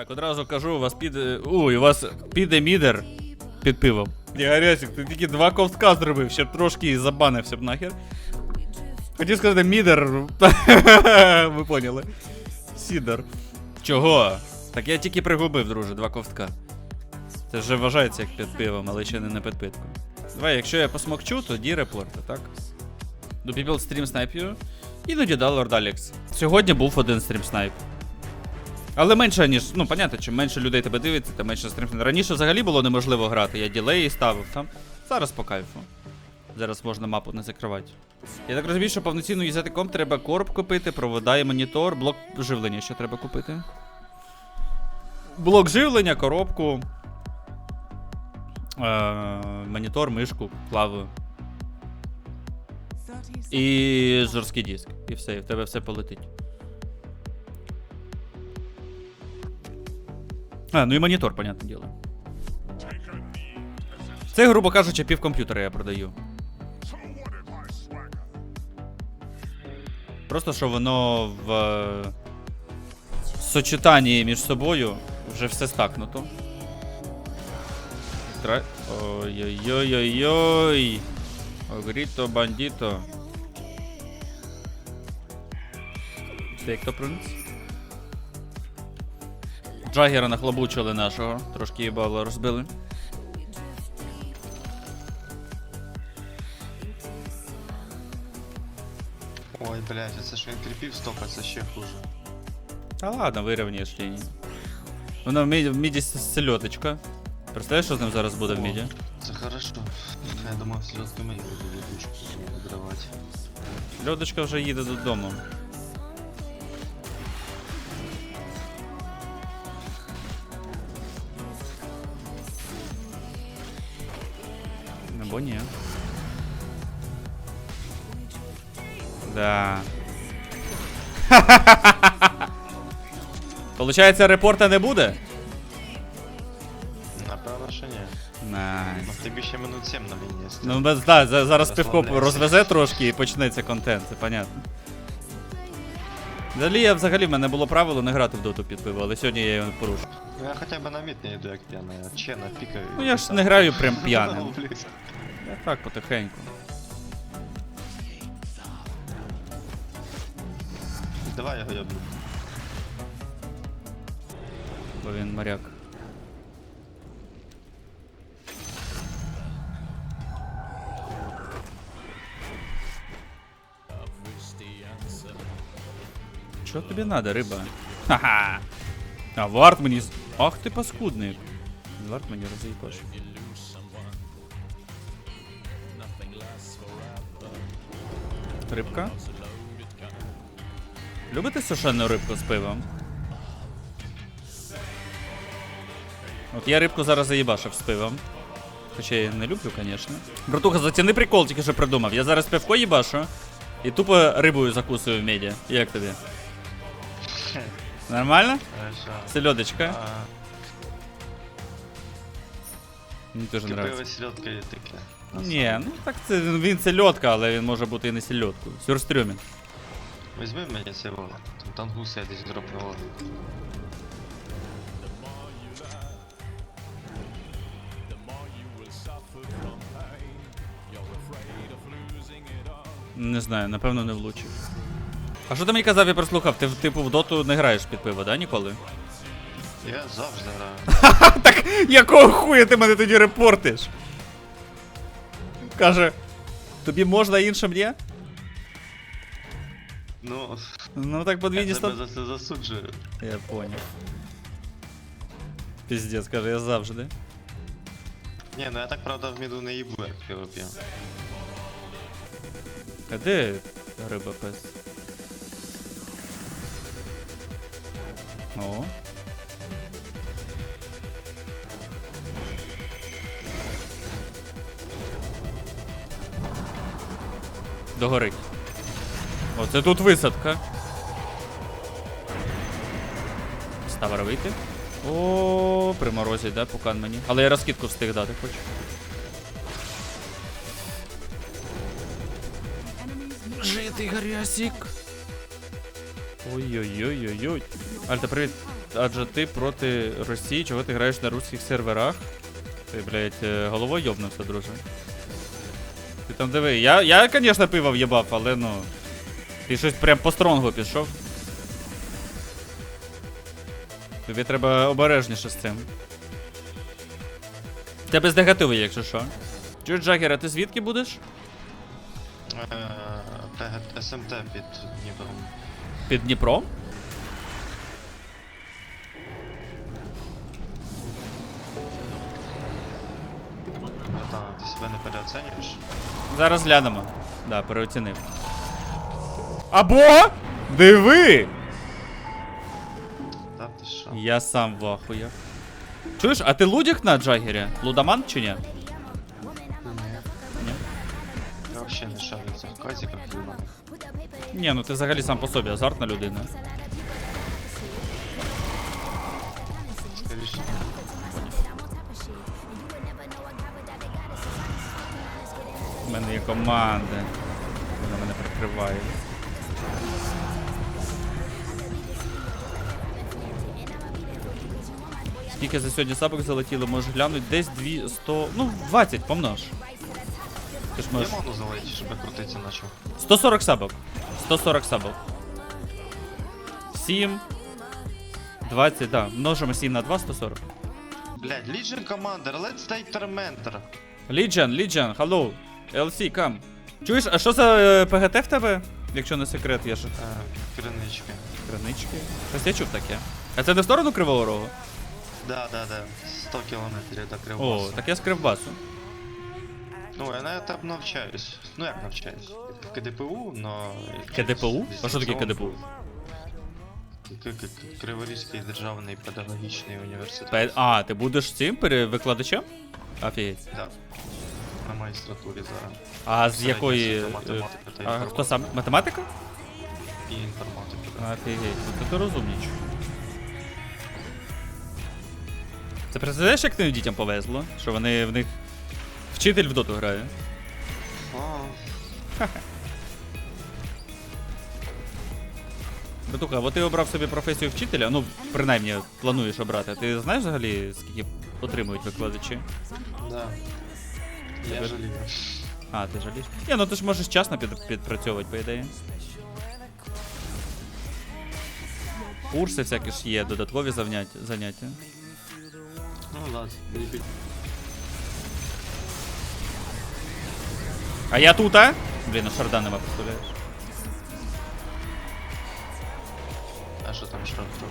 Так, одразу кажу, у вас піде. Ой, у вас піде мідер під пивом. Ігорясик, ти тільки два ковтка зробив, щоб трошки і забанився б нахер. Хотів сказати мідер. Ви поняли. Сідер. Чого? Так я тільки пригубив, друже, два ковтка. Це вже вважається як під пивом, але ще не на підпитку. Давай, якщо я посмокчу, тоді репорти, так? До People стрім снайп'ю. Іноді дав Лорд Алекс. Сьогодні був один стрім снайп. Але менше, ніж, ну, понятно, чим менше людей тебе дивиться, тим менше стрім. Раніше взагалі було неможливо грати, я ділеї ставив там. Зараз по кайфу. Зараз можна мапу не закривати. Я так розумію, що повноцінно їздити комп треба корп купити, провода і монітор, блок живлення ще треба купити. Блок живлення, коробку. Е, монітор, мишку, клаву. І жорсткий диск. І все, і в тебе все полетить. А, ну і монітор, понятне діло. Це, грубо кажучи, пів комп'ютера я продаю. Просто що воно в е, сочетанні між собою вже все стакнуто. Тра... Ой-ой-ой-ой-ой. Огріто бандіто. Це як то принц? Джагера нахлобучили нашого. Трошки їбало розбили. Ой, блядь, це ж він кріпів стопа, це ще хуже. Та ладно, вирівняєш лінію. Воно в міді, в міді с- сельоточка. Представляєш, що з ним зараз буде в міді? Це хорошо. Я думав, сльозки мені буду летучку відривати. Льодочка вже їде додому. Або ні. Да. Получається, репорта не буде? Напевно, що ні. Найс. Ну, тобі ще минут 7 на лінії. Ну, без, да, за- зараз пивко Розслабляйся. розвезе трошки і почнеться контент, це понятно. Взагалі, я взагалі в мене було правило не грати в доту під пиво, але сьогодні я його порушив. Ну, Я хоча б на мід не йду, як п'яний, а че на пікаю. Ну я ж не граю прям п'яним. Я так потихеньку. Давай я його ябну. Бо він моряк. Що тобі надо, риба? Ха-ха! А варт з- Ах ти паскудник. Варт мені роз'їбаш. Рибка? Любите сушену рибку з пивом? От я рибку зараз заїбашив з пивом. Хоча я не люблю, звісно. Братуха, заціни прикол, тільки що придумав. Я зараз пивко їбашу і тупо рибою закусую в меді. Як тобі? Нормально? Хорошо. Сельодочка. А, Мені Купив подобається. сільотка і таке. Ні, ну так це він сельодка, але він може бути і не сельодкою. Сюрстрюмін. Візьми мені цього. Там тангус я десь дропнув. Не знаю, напевно не влучив. А що ти мені казав, я прослухав? Ти типу в доту не граєш під пиво, да, ніколи? Я завжди граю. так якого хуя ти мене тоді репортиш? Каже, тобі можна іншим ні? Ну, Ну так подвійні я тебе за це засуджую. Я понял. Піздець, каже, я завжди. Ні, ну я так правда в міду не їбу, як пиво п'ю. А де риба пес? О. Догорить. Оце тут висадка. Ставара вийти. О, при морозі, да, пукан мені. Але я розкидку встиг дати хочу. Жити, гарясік. Ой-ой-ой-ой-ой. Альта, привіт. адже ти проти Росії, чого ти граєш на руських серверах. Ти, блядь, е, головою йобнувся, друже. Ти там диви. Я, я, звісно, пиво в'єбав, але ну. Ти щось прям по стронгу пішов. Тобі треба обережніше з цим. Тебе з негативу, якщо що. Чуєш, Джагер, а ти звідки будеш? Е, СМТ під Дніпром. Під Дніпром? Братан, ти себе не переоцінюєш? Зараз глянемо. Да, переоцінив. Або! Диви! Та ти що? Я сам в ахуях. Чуєш, а ти лудік на Джагері? Лудоман чи ні? Ні. Я взагалі не шарю в цих казіках. Ні, ну ти взагалі сам по собі азартна людина. У мене є команда. Вона мене прикриває. Скільки за сьогодні сабок залетіло, можеш глянути, десь 2 100, ну 20 помнож. Ти ж Я можу залетіти, щоб я крутитися почав. 140 сабок. 140 сабок. 7. 20, да. Множимо 7 на 2, 140. Блядь, Legion Commander, let's take Tormentor. Legion, Legion, hello. LC, come. Чуєш, а що за е, ПГТ в тебе? Якщо не секрет, я ж. Е, Кринички. Ось я чув таке. А це не в сторону Кривого Рогу? Да, да, да. 100 кілометрів до О, так я з Кривбасу. Ну, я на етап навчаюсь. Ну як навчаюсь? В КДПУ, но... КДПУ? А що таке КДПУ? Криворізький державний педагогічний університет. А, ти будеш цим перевикладачем? Офігеть. Да. Магістратурі зараз. А з якої. е, математика та А інформатика. хто сам? Математика? І інформатика. да. Офігеть, ну ти розумніч. Це представляєш, як тим дітям повезло, що вони в них. Вчитель в доту грає. А, Братуха, от ти обрав собі професію вчителя, ну, принаймні, плануєш обрати. Ти знаєш взагалі, скільки отримують викладачі? да. Я Тебе- жалію. А, ти жалієш? Ні, ну ти ж можеш часно під, підпрацьовувати, по ідеї. Курси всякі ж є, додаткові заняття. заняття. Ну ладно, любить. А я тут, а? Блін, а шарда нема, представляєш? А що там що? хто?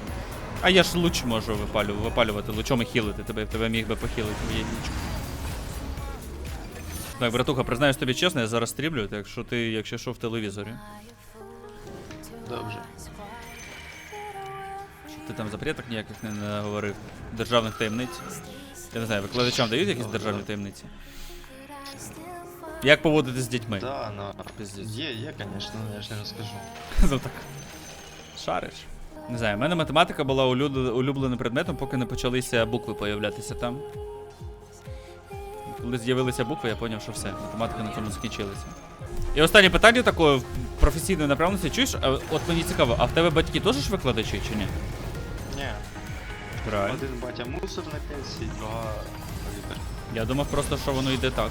А я ж луч можу випалю, випалювати, лучом і хілити тебе, тебе міг би похилити в яєчку. Так, братуха, признаюсь тобі чесно, я зараз стрімлю, так що ти, якщо що, в телевізорі. Добре. Щоб ти там запреток ніяких не наговорив. Державних таємниць. Я не знаю, викладачам дають якісь державні таємниці? Як поводитись з дітьми? Да. Пиздец. Є, є, конечно, но я ж не розкажу. Ну так. Шариш. Не знаю, в мене математика була улюбленим предметом, поки не почалися букви появлятися там. Коли з'явилися букви, я зрозумів, що все, математика на цьому закінчилася. І останнє питання такої професійної направленості. Чуєш, а от мені цікаво, а в тебе батьки теж ж викладачі чи ні? Ні. Правильно. Один батя мусор на пенсії, два лікар. Я думав просто, що воно йде так.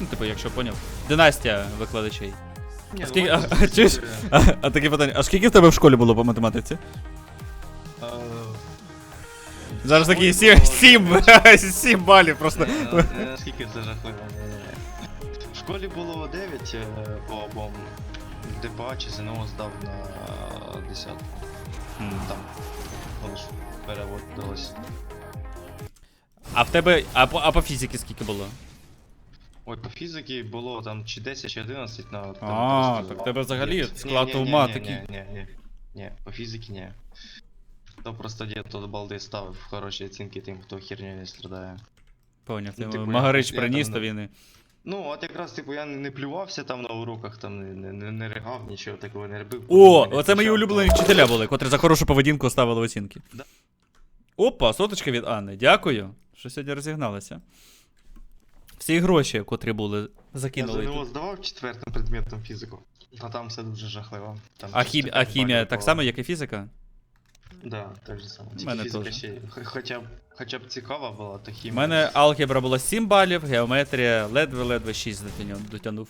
Ну, типу, якщо поняв. Династія викладачей. Ні, А скільки, ну, а, а, чуєш? А, а таке питання, а скільки в тебе в школі було по математиці? Е, Зараз такі Ой, 7, Боже. 7, 7 балів просто. Ні, ну, Наскільки це жахливо. В школі було 9 е, по обом. ДПА чи ЗНО здав на 10. Там. Переводилось. А в тебе. А по, а по фізиці скільки було? Ой, по фізиці було там чи 10, чи 11 на. А, так в тебе взагалі склад ума такий. Ні, ні, ні, ні, по фізиці ні. То просто дід тут балди ставив хороші оцінки тим, хто херню не страдає. Поняв, Ну, ти типу, Магарич я- приніс, то не- він і. Ну, от якраз, типу, я не плювався там на уроках, там не, не, не, не ригав, нічого такого не робив. О, Не оце мої улюблені вчителя були, котрі за хорошу поведінку ставили оцінки. Да. Опа, соточка від Анни. Дякую, що сьогодні розігналися. Всі гроші, котрі були, закинули. Я. ЗНО здавав четвертим предметом фізику, а там все дуже жахливо. Там А, хім... а хімія так само, як і фізика? Да, так же. Тільки Мене фізика теж. ще х- хоча б, хоча б цікава була, то У хімія. мене алгебра була 7 балів, геометрія ледве-ледве 6 дотягнув- дотягнув.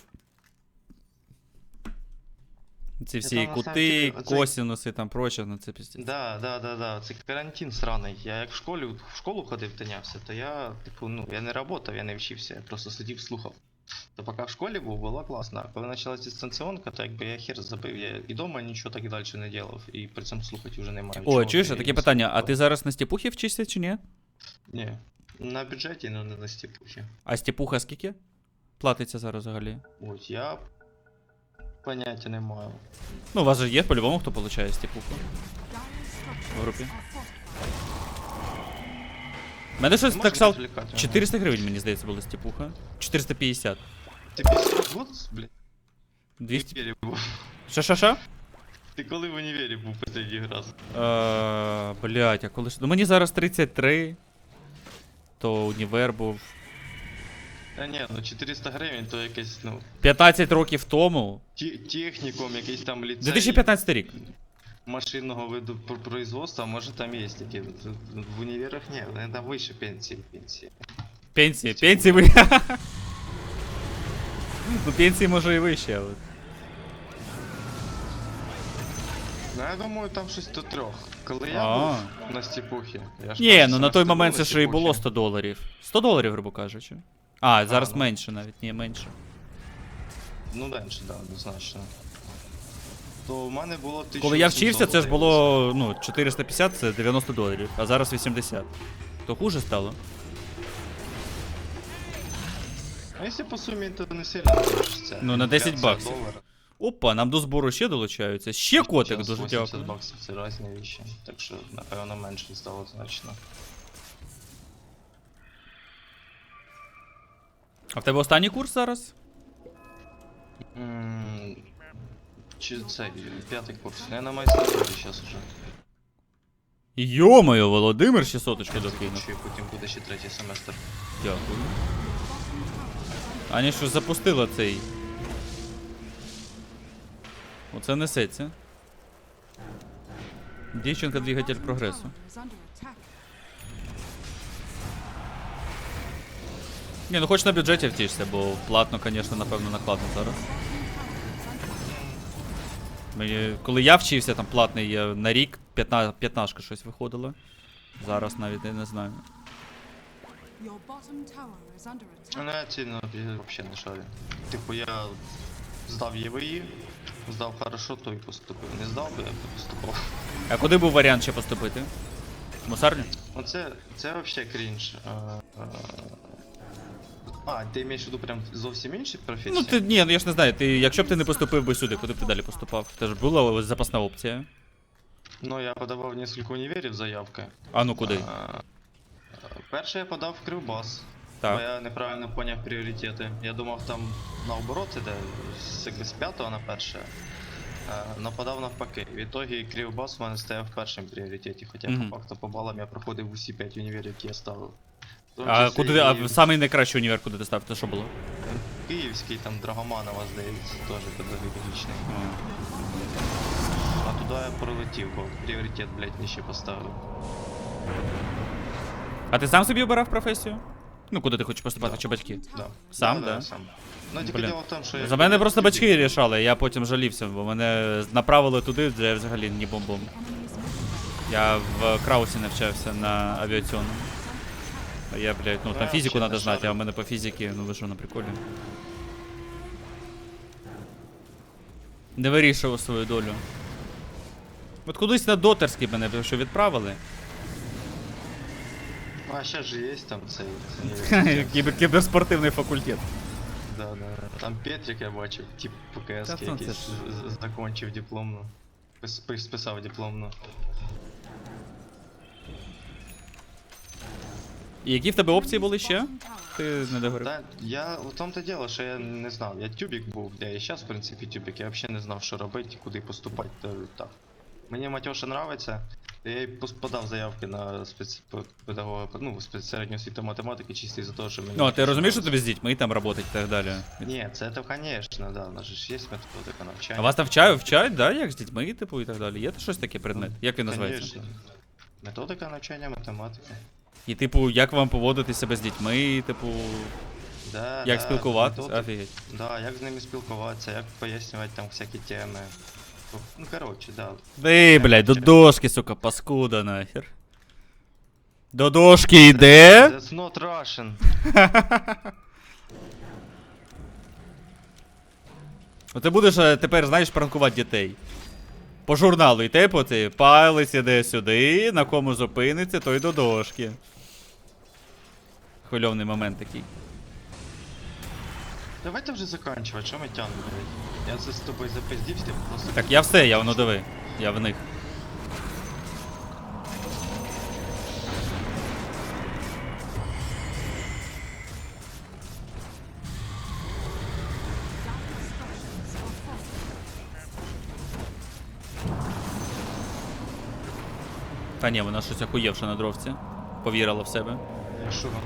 Ці всі там, кути, деле, оцей- косінуси там проче, ну це піздець. Да, да, да, да. Це карантин сраний. Я як в школі в школу ходив, тинявся, то я, типу, ну, я не працював, я не вчився, я просто сидів слухав. То поки в школі був, було класно. А коли почалась дистанціонка, то якби я хер забив. Я і дома нічого так і далі не робив. І при цьому слухати вже немає. О, чуєш, а таке питання, а ти зараз на степухі вчишся чи ні? Ні. На бюджеті, ну не на стіпухі. А степуха скільки? Платиться зараз взагалі? От я поняття не маю. Ну, у вас же є по-любому, хто получає степуху. В групі. Мене щось так стало. 400 гривень, мені здається, була степуха. 450. Ти год, блядь, 200. універі був. Що, що, що? Ти коли в універі був останній раз? Е, Блять, а коли ж. Ну мені зараз 33. То універ був. Та ні, ну 400 гривень то якесь, ну, 15 років тому. ті- технікум, якийсь там ліцей. 2015 рік. Машинного виду пр- производства, може там є такі. В універах ні, вони там вище пенсії, пенсії. Пенсії, пенсії ви. Ну, пенсії може і вище, але. Ну я думаю, там щось до трьох. Коли я А. був на степухі. Я ж Ні, перший ну на той був момент це ж і було Степухі. 100 доларів. 100 доларів, грубо кажучи. А, зараз ну. менше навіть, ні, менше. Ну дальше, да, однозначно. То в мене було 1000 Коли я вчився, це ж було ну, 450, це 90 доларів, а зараз 80. То хуже стало. А якщо по сумі, то не сильно це. Ну, на 10 50 баксів. доларів. Опа, нам до збору ще долучаються. Ще котик, Зараз дуже 80 дякую. баксів це різні вещі. Так що, напевно, менше стало значно. А в тебе останній курс зараз? М, Чи це п'ятий курс? Я на майстратурі зараз уже. Йо-моє, Володимир ще соточки докинув. Чи потім буде ще третій семестр. Дякую. Аня що запустила цей. Оце несеться. Дівчинка двигатель прогресу. Ні, ну хоч на бюджеті втішся, бо платно, звісно, напевно, накладно зараз. Мені, коли я вчився, там платний я на рік 15, 15 щось виходило. Зараз навіть я не знаю. Ну, я ці ну, взагалі не шарю. Типу, я здав ЄВІ, здав хорошо, то і поступив. Не здав би, я б поступав. А куди був варіант ще поступити? В Мусарню? Оце, це взагалі крінж. А, а, а, ти маєш в виду прям зовсім інші професії? Ну ти ні, ну я ж не знаю. Ти, якщо б ти не поступив би сюди, куди б ти далі поступав? Це ж була ось запасна опція. Ну, я подавав кілька універів заявки. А ну куди? А, Перше я подав в Кривбас. Бо я неправильно поняв пріоритети. Я думав там наоборот іде з, якби з п'ятого на перше. Е, но подав навпаки. В ітогі Кривбас в мене стояв в першому пріоритеті, хоча Мгм. по факту по балам я проходив усі 5 універів, які я ставив. А куди, а і в самий найкращий універ, куди ти став? Це що було? Київський, там Драгоманова, здається, теж педагогічний. А. А туди я пролетів, бо пріоритет, блядь, нижче поставив. А ти сам собі обирав професію? Ну, куди ти хочеш поступати, чи батьки? Да. Сам, да? сам. Ну тільки Бля. діло в тому, що я. За мене просто батьки рішали, я потім жалівся, бо мене направили туди, де я взагалі не бомбом. Я в Краусі навчався на авіаційному. А я, блядь, ну там фізику взагалі треба знати, а в мене по фізиці, ну ви що, на приколі. Не вирішував свою долю. От кудись на дотерський мене що відправили. А ще ж є там цей. Кібер, кіберспортивний факультет. Да, да. Там Петрик я бачив, тип ПКС, якийсь закончив дипломну. Пис- пис- Списав дипломну. І які в тебе опції були ще? Ти не договорив. Та я в тому-то діло, що я не знав. Я тюбік був, я і зараз, в принципі, тюбік, я взагалі не знав, що робити, куди поступати. То, так. Мені Матьоша нравиться, Я й подав заявки на спецпедагога, ну, середню освіту математики, чисто із-за того, що мені. Ну, а ти розумієш, що подобається. тобі з дітьми там працювати і так далі? Ні, це то, звісно, да, у нас же ж є методика навчання. А вас там вчають, вчають, да, як з дітьми, типу, і так далі. Є щось таке предмет? Як він називається? Методика навчання математики. І, типу, як вам поводити себе з дітьми, типу, Да, як да, спілкуватися? методика- Офігеть. Да, як з ними спілкуватися, як пояснювати там всякі теми. Ну, коротше, да. Ей, блядь, до дошки, сука, паскуда нахер. До дошки йде. That's not Russian. Ну ти будеш е, тепер, знаєш, пранкувати дітей. По журналу йти по цей палець іде сюди, на кому зупиниться, той до дошки. Хвильовний момент такий. Давайте вже заканчувати, що ми тягнемо. Я це з тобою запиздівся, просто. Так я все, я воно диви. Я в них. Та ні, вона щось охуєвша на дровці. Повірила в себе. Я що воно?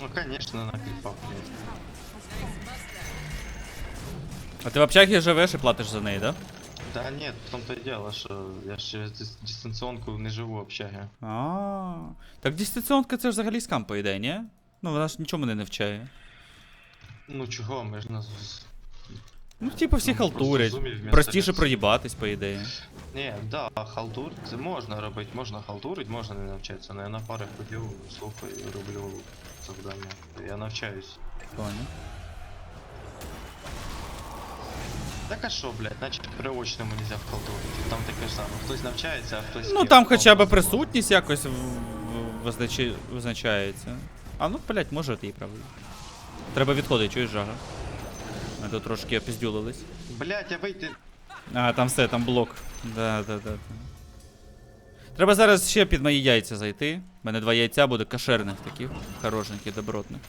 Ну, конечно, на крипах, блядь. А ти в общагі живеш і платиш за неї, да? Да нет, в том-то и дело, что я ж через дис- дистанционку не живу в общаге. А. Так дистанціонка це ж взагалі скам, по ідеї, ні? Ну вона ж нічого мене не вчає. Ну чого, ми ж нас... Ну, типу, всі Ну, халтурять. Простіше проїбатись, по ідеї. Не, да, халтур, це можна робити, можна халтурить, можна не навчатися, але я на пари ходив, слухаю, роблю завдання. Я навчаюсь. Понял. Так а що, блядь, наче при очному нельзя вхалтурити. Там таке ж саме. Хтось навчається, а хтось. Ну там хоча б присутність якось визначається. А ну, блять, може ти і правий. Треба відходити, чуєш жага. Ми тут трошки опіздюлились. Блядь, я вийти. А, там все, там блок. Да, да, да. Треба зараз ще під мої яйця зайти. У мене два яйця буде кошерних таких, хорошеньких, добротних.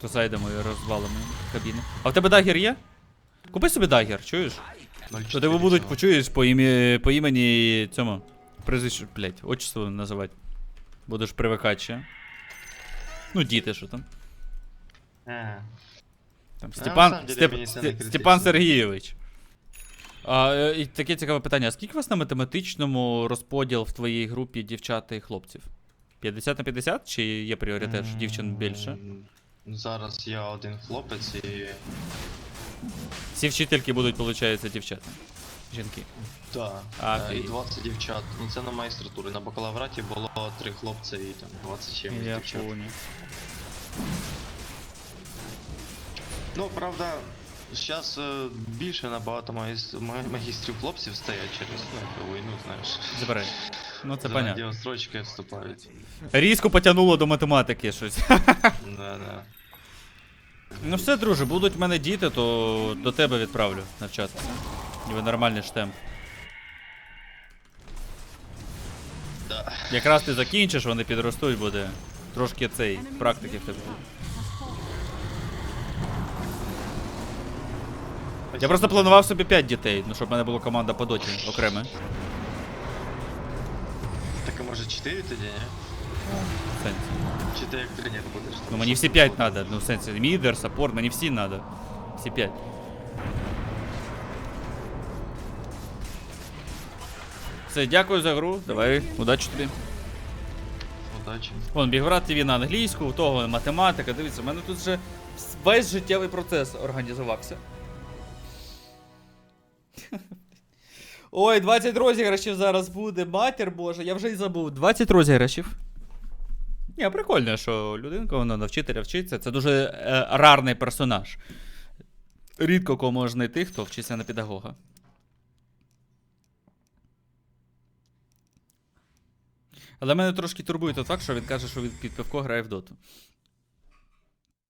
То зайдемо і розвалимо кабіни. А в тебе дагер є? Купи собі дагер, чуєш? То тебе будуть, почуєш по, ім'я, по імені цьому. Прізвище, блять, отчество називати. Будеш привикати ще. Ну, діти, що там. Е. Там на Степан, деле Степ, критично. Степан Сергійович. А, е, і таке цікаве питання. А скільки у вас на математичному розподіл в твоїй групі дівчат і хлопців? 50 на 50? Чи є пріоритет, що дівчин більше? Зараз я один хлопець і. Всі вчительки будуть, виходить, дівчата. Жінки. Да. Е, і 20 дівчат. Ну це на магістратурі. На бакалавраті було 3 хлопця і там 20 чимось Я дівчат. Ну, правда, зараз більше набагато магістрів хлопців стоять через ну, війну, знаєш. Забирай. Ну це За понятно. вступають. Різко потягнуло до математики щось. Да, да. Ну все, друже, будуть в мене діти, то до тебе відправлю навчатися. Ніби нормальний штемп. Да. Якраз ти закінчиш, вони підростуть, буде трошки цей практики в тебе. Я просто планував собі 5 дітей, ну щоб в мене була команда по доті окрема. Так а може 4 тоді, ні? Сенсі. Чи ти як тренер будеш? Ну мені всі 5 треба, ну в сенсі мідер, саппорт, мені всі треба. Всі 5. Все, дякую за гру. Давай, удачі тобі. Удачі. Вон, Бігврад ТВ на англійську, у того математика. Дивіться, у мене тут вже весь життєвий процес організувався. Ой, 20 розіграшів зараз буде, матір Божа, я вже й забув. 20 розіграшів. Ні, прикольно, що людинка вона на вчителя вчиться. Це дуже е, рарний персонаж. Рідко кого можна знайти, хто вчиться на педагога. Але мене трошки турбує той факт, що він каже, що він під пивко грає в доту.